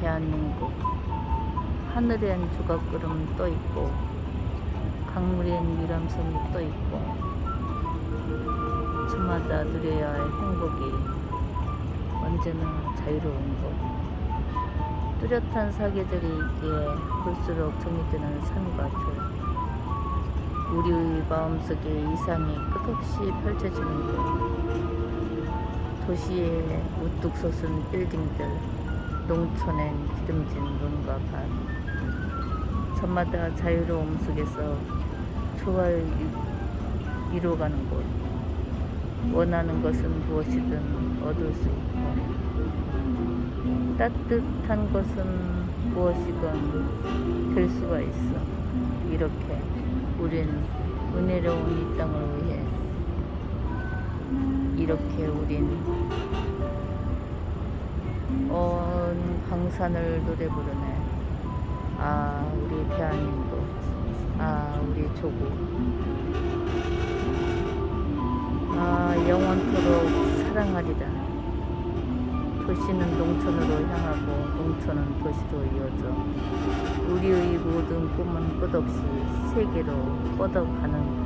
대한민국. 하늘엔 조각구름 떠 있고 강물엔 유람선이 떠 있고 저마다 누려야 할 행복이 언제나 자유로운 곳. 뚜렷한 사계절이 있기에 볼수록 정리되는 산과 들 우리의 마음속에 이상이 끝없이 펼쳐지는 곳 도시에 우뚝 솟은 빌딩들 농촌엔 기름진 눈과 밭 저마다 자유로움 속에서 조화를 이- 이루어가는 곳. 원하는 것은 무엇이든 얻을 수 있고 따뜻한 것은 무엇이건 될 수가 있어. 이렇게 우린 은혜로운 이 땅을 위해 이렇게 우린 온 강산을 노래 부르네. 아 우리 대한민국. 아 우리 조국. 아 영원토록 사랑하리라. 도시는 농촌으로 향하고 농촌은 도시로 이어져 우리의 모든 꿈은 끝없이 세계로 뻗어가는